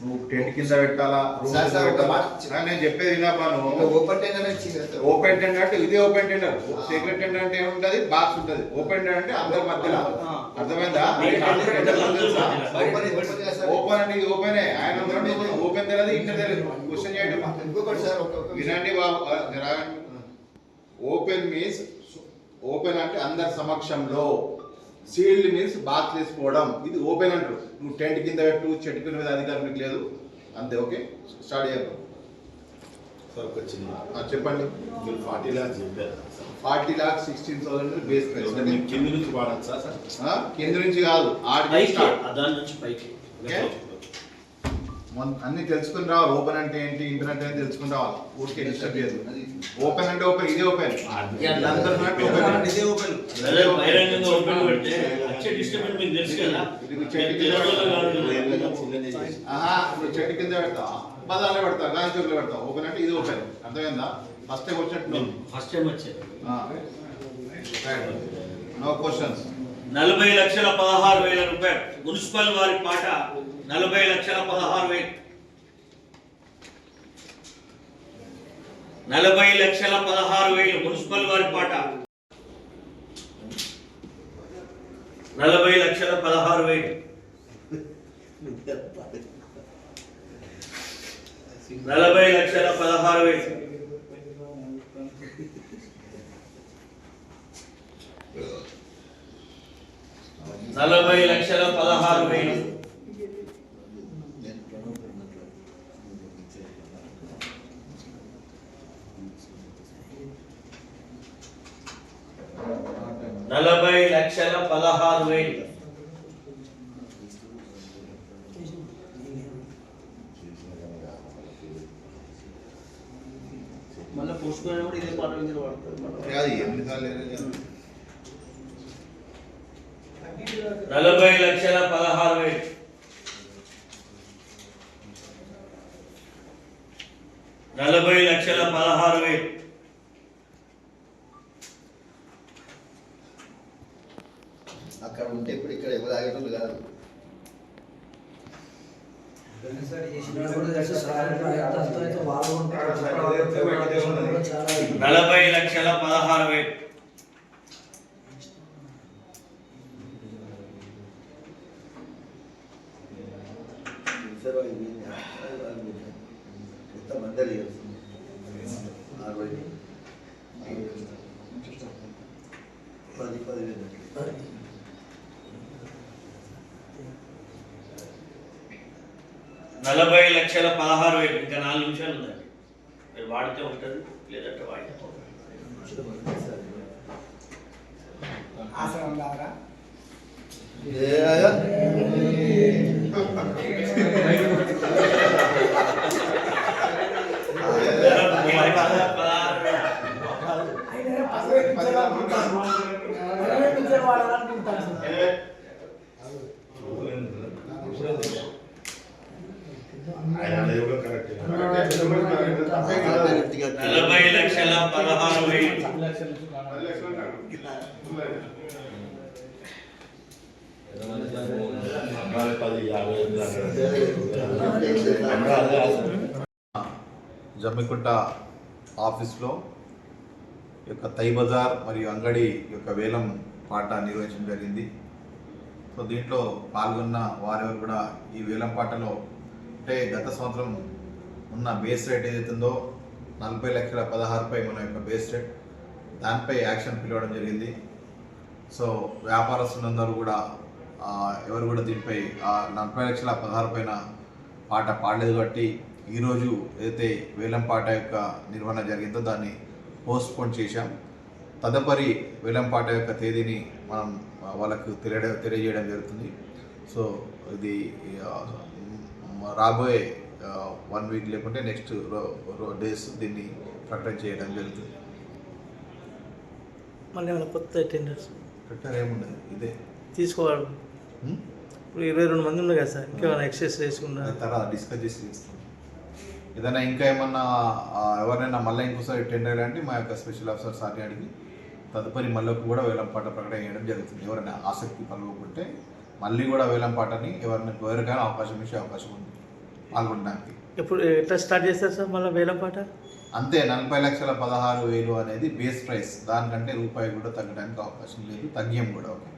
నువ్వు టెంట్ కింద పెట్టాలా? నేను చెప్పేది నువ్వు. Open tender. ఓపెన్ టెండర్ అంటే ఇదే ఓపెన్ టెండర్ సీక్రెట్ టెండర్ అంటే ఏముంటది? బాక్స్ ఉంటది. ఓపెన్ టెండర్ అంటే అందరి మధ్యలో. అర్థమైందా? ఓపెన్ అంటే ఇది ఓపెనే ఆయన ఓపెన్ తెలియదు ఇంటర్ తెలియదు. క్వశ్చన్ చేయడం. వినండి బాబు. ఓపెన్ మీన్స్ ఓపెన్ అంటే అందరి సమక్షంలో. సీల్డ్ మీన్స్ బాత్ వేసుకోవడం ఇది ఓపెన్ అంటారు. నువ్వు టెంట్ కింద పెట్టు చెట్టు కింద మీద అధికారం నీకు లేదు. అంతే ఓకే స్టార్ట్ చేయాలి. సార్ ఒక చిన్న చెప్పండి. మీరు ఫార్టీ ల్యాక్స్ చెప్పారు. Forty lakh sixteen thousand base price కింది నుంచి వాడచ్చా సార్? కింద నుంచి కాదు. ఆడి పైకి. స్టార్ట్. ఆ దాని నుంచి పైకి. అన్ని తెలుసుకుని రావాలి. ఓపెన్ అంటే ఏంటి? ఇంటర్నెట్ అంటే తెలుసుకుని రావాలి. ఊరికే డిస్టర్బ్ చేయదు ఓపెన్ అంటే ఓపెన్ ఇదే ఓపెన్ అందరూ ఉన్నట్టు ఓపెన్ ఇదే ఓపెన్ అదే బహిరంగంగా ఓపెన్ పెడితే వచ్చే డిస్టర్బెన్స్ మీకు తెలుసు కదా? ఇది చెట్టు కింద పెడతావు. బదాలే పెడతావు? గాంధీ చౌక్లో పెడతావు. ఓపెన్ అంటే ఇది ఓపెన్ అర్థమైందా? ఫస్ట్ టైం వచ్చినట్టు ఫస్ట్ టైం వచ్చారు నో క్వశ్చన్స్ నలభై లక్షల పదహారు వేల రూపాయలు. మున్సిపల్ వారి పాట నలభై లక్షల పదహారు వేలు. నలభై లక్షల పదహారు వేలు మున్సిపల్ వారి పాట. నలభై లక్షల పదహారు వేలు. నలభై లక్షల పదహారు వేలు. నలభై లక్షల పదహారు వేలు నలభై లక్షల పదహారు వేలు. మళ్ళీ పోస్ట్ పోయినా కూడా ఇదే పాట మీద వాడతారు అది ఎన్నిసార్లు నలభై లక్షల పదహారు వేలు. నలభై లక్షల పదహారు వేలు. ఇక్కడ ఎవరు ఆగేటోళ్ళు కాదు. నలభై లక్షల పదహారు వేలు. పది పది నలభై లక్షల పదహారు వేలు ఇంకా నాలుగు నిమిషాలు ఉందండి మీరు వాడితే ఉంటుంది లేదంటే వాడితే పదహారు వేలు. ఆయన అనేది కూడా కరెక్ట్ నలభై లక్షల పదహారు వేలు. జమ్మికుంట ఆఫీస్లో ఈ యొక్క తై బజార్ మరియు అంగడి యొక్క వేలం పాట నిర్వహించడం జరిగింది. సో దీంట్లో పాల్గొన్న వారెవరు కూడా ఈ వేలం పాటలో అంటే గత సంవత్సరం ఉన్న బేస్ రేట్ ఏదైతుందో నలభై లక్షల పదహారుపై మన యొక్క బేస్ రేట్ దానిపై యాక్షన్ పిలవడం జరిగింది. సో వ్యాపారస్తులందరూ కూడా ఎవరు కూడా దీనిపై ఆ నలభై లక్షల పదహారు పైన పాట పాడలేదు కాబట్టి ఈరోజు ఏదైతే వేలం పాట యొక్క నిర్వహణ జరిగిందో దాన్ని పోస్ట్ పోన్ చేశాం. తదుపరి వేలం పాట యొక్క తేదీని మనం వాళ్ళకు తెలియ తెలియజేయడం జరుగుతుంది. సో ఇది రాబోయే వన్ వీక్ లేకుంటే నెక్స్ట్ డేస్ దీన్ని ప్రకటన చేయడం జరుగుతుంది. మళ్ళీ ఏమైనా కొత్త టెండర్స్ ప్రకటన ఏముండదు ఇదే. తీసుకోవాలి. హ్మ్? ఇప్పుడు ఇరవై రెండు మంది ఉన్నారు కదా సార్ ఇంకేమైనా ఎక్సెస్ చేసుకున్నా తర్వాత డిస్కస్ చేసి చేస్తాం. ఏదైనా ఇంకా ఏమన్నా ఆ, ఎవరినైనా మళ్ళీ ఇంకోసారి టెండర్ అంటే మా యొక్క స్పెషల్ ఆఫీసర్ సార్ని అడిగి తదుపరి మళ్ళీ కూడా వేలం పాట ప్రకటన చేయడం జరుగుతుంది. ఎవరైనా ఆసక్తి కలుగుకుంటే మళ్ళీ కూడా వేలం పాటని ఎవరిని ఎవరికైనా అవకాశం ఇచ్చే అవకాశం ఉంది. పాల్గొనడానికి. ఎప్పుడు ఎట్లా స్టార్ట్ చేస్తారు సార్ మళ్ళీ వేలం పాట? అంతే నలభై లక్షల పదహారు వేలు అనేది బేస్ ప్రైస్. దానికంటే రూపాయి కూడా తగ్గడానికి అవకాశం లేదు తగ్గియం కూడా ఓకే.